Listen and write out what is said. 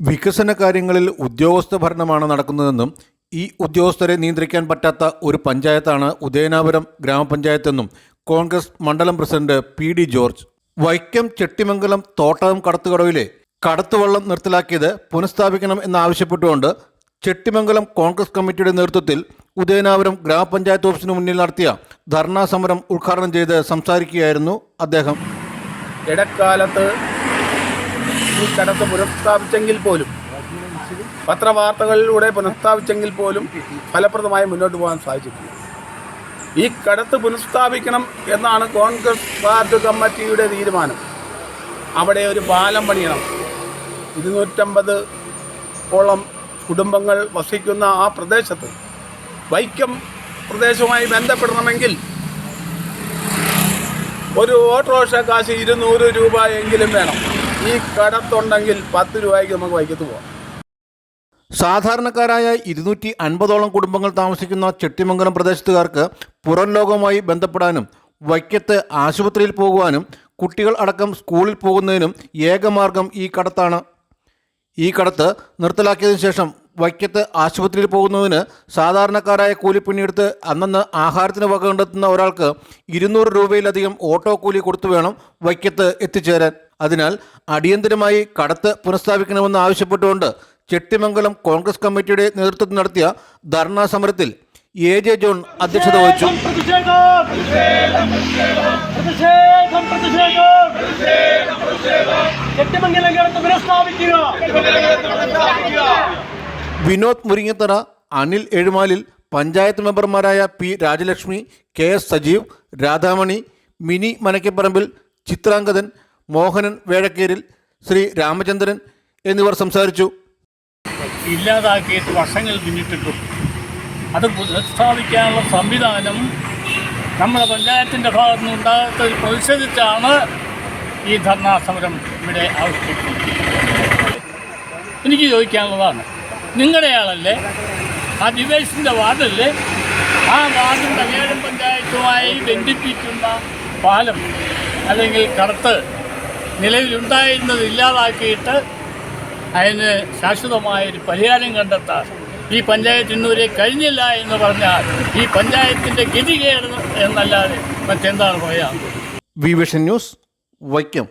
വികസന കാര്യങ്ങളിൽ ഉദ്യോഗസ്ഥ ഭരണമാണ് നടക്കുന്നതെന്നും ഈ ഉദ്യോഗസ്ഥരെ നിയന്ത്രിക്കാൻ പറ്റാത്ത ഒരു പഞ്ചായത്താണ് ഉദയനാപുരം ഗ്രാമപഞ്ചായത്തെന്നും കോൺഗ്രസ് മണ്ഡലം president P D George. Vaikom Chettimangalam Thottakam കടത്തുകടവിലെ കടത്തുവള്ളം നിർത്തലാക്കിയത് പുനഃസ്ഥാപിക്കണം എന്നാവശ്യപ്പെട്ടുകൊണ്ട് ചെട്ടിമംഗലം കോൺഗ്രസ് കമ്മിറ്റിയുടെ നേതൃത്വത്തിൽ ഉദയനാപുരം ഗ്രാമപഞ്ചായത്ത് ഓഫീസിന് മുന്നിൽ നടത്തിയ ധർണാ സമരം ഉദ്ഘാടനം ചെയ്ത് സംസാരിക്കുകയായിരുന്നു അദ്ദേഹം. ഇടക്കാലത്ത് ഈ കടത്ത് പുനഃസ്ഥാപിച്ചെങ്കിൽ പോലും പത്രവാർത്തകളിലൂടെ പുനഃസ്ഥാപിച്ചെങ്കിൽ പോലും ഫലപ്രദമായി മുന്നോട്ട് പോകാൻ സാധിച്ചിട്ടില്ല. ഈ കടത്ത് പുനഃസ്ഥാപിക്കണം എന്നാണ് കോൺഗ്രസ് പാർട്ടി കമ്മിറ്റിയുടെ തീരുമാനം. അവിടെ ഒരു പാലം പണിയണം. ഇരുന്നൂറ്റമ്പത് ഓളം കുടുംബങ്ങൾ വസിക്കുന്ന ആ പ്രദേശത്ത് വൈക്കം പ്രദേശവുമായി ബന്ധപ്പെടണമെങ്കിൽ ഒരു ഓട്ടോറിക്ഷ കാശ് ഇരുന്നൂറ് രൂപ എങ്കിലും വേണം. ഈ കടത്തുണ്ടെങ്കിൽ പത്ത് രൂപയ്ക്ക് നമുക്ക് വൈക്കത്ത് പോകാം സാധാരണക്കാരായ ഇരുന്നൂറ്റി അൻപതോളം കുടുംബങ്ങൾ താമസിക്കുന്ന ചെട്ടിമംഗലം പ്രദേശത്തുകാർക്ക് പുറം ലോകവുമായി ബന്ധപ്പെടാനും വൈക്കത്ത് ആശുപത്രിയിൽ പോകുവാനും കുട്ടികൾ അടക്കം സ്കൂളിൽ പോകുന്നതിനും ഏകമാർഗം ഈ കടത്താണ്. ഈ കടത്ത് നിർത്തലാക്കിയതിനു ശേഷം വൈക്കത്ത് ആശുപത്രിയിൽ പോകുന്നതിന് സാധാരണക്കാരായ കൂലിപ്പണിയെടുത്ത് അന്നന്ന് ആഹാരത്തിന് വക കണ്ടെത്തുന്ന ഒരാൾക്ക് ഇരുന്നൂറ് രൂപയിലധികം ഓട്ടോ കൂലി കൊടുത്തു വേണം വൈക്കത്ത് എത്തിച്ചേരാൻ. അതിനാൽ അടിയന്തരമായി കടത്ത് പുനഃസ്ഥാപിക്കണമെന്ന് ആവശ്യപ്പെട്ടുകൊണ്ട് ചെട്ടിമംഗലം കോൺഗ്രസ് കമ്മിറ്റിയുടെ നേതൃത്വത്തിൽ നടത്തിയ ധർണാ സമരത്തിൽ എ ജെ ജോൺ അധ്യക്ഷത വഹിച്ചു. പ്രതിഷേധം പ്രതിഷേധം പ്രതിഷേധം ചെട്ടിമംഗലം കിടത്ത് പുനഃസ്ഥാപിക്കുക. വിനോദ് മുരിങ്ങത്തറ അനിൽ എഴുമാലിൽ പഞ്ചായത്ത് മെമ്പർമാരായ P Rajalakshmi K S Sajeev Radhamani Mini Manakkaparambil Chitrangathan Mohanan Vezhakkeril Sree Ramachandran എന്നിവർ സംസാരിച്ചു. ഇല്ലാതാക്കിയിട്ട് വർഷങ്ങൾ പിന്നിട്ടിട്ടും അത് പുനഃസ്ഥാപിക്കാനുള്ള സംവിധാനം നമ്മുടെ പഞ്ചായത്തിന്റെ ഭാഗത്തു നിന്ന് ഉണ്ടാകാത്തതിൽ പ്രതിഷേധിച്ചാണ് ഈ ധർണാ സമരം ഇവിടെ ആവിഷ്കരിച്ചിരിക്കുന്നത്. എനിക്ക് ചോദിക്കാനുള്ളതാണ്. നിങ്ങളുടെ ആളല്ലേ ആ ഡിവൈസിന്റെ വാർഡല്ലേ? ആ വാർഡും കല്യാണം പഞ്ചായത്തുമായി ബന്ധിപ്പിക്കുന്ന പാലം അല്ലെങ്കിൽ കടത്ത് നിലവിലുണ്ടായിരുന്നത് ഇല്ലാതാക്കിയിട്ട് അതിന് ശാശ്വതമായൊരു പരിഹാരം കണ്ടെത്താൻ ഈ പഞ്ചായത്ത് ഇന്നുവരെ കഴിഞ്ഞില്ല എന്ന് പറഞ്ഞാൽ ഈ പഞ്ചായത്തിന്റെ ഗതികേട് എന്നല്ലാതെ മറ്റെന്താണ് പറയാം? V vision news Vaikom.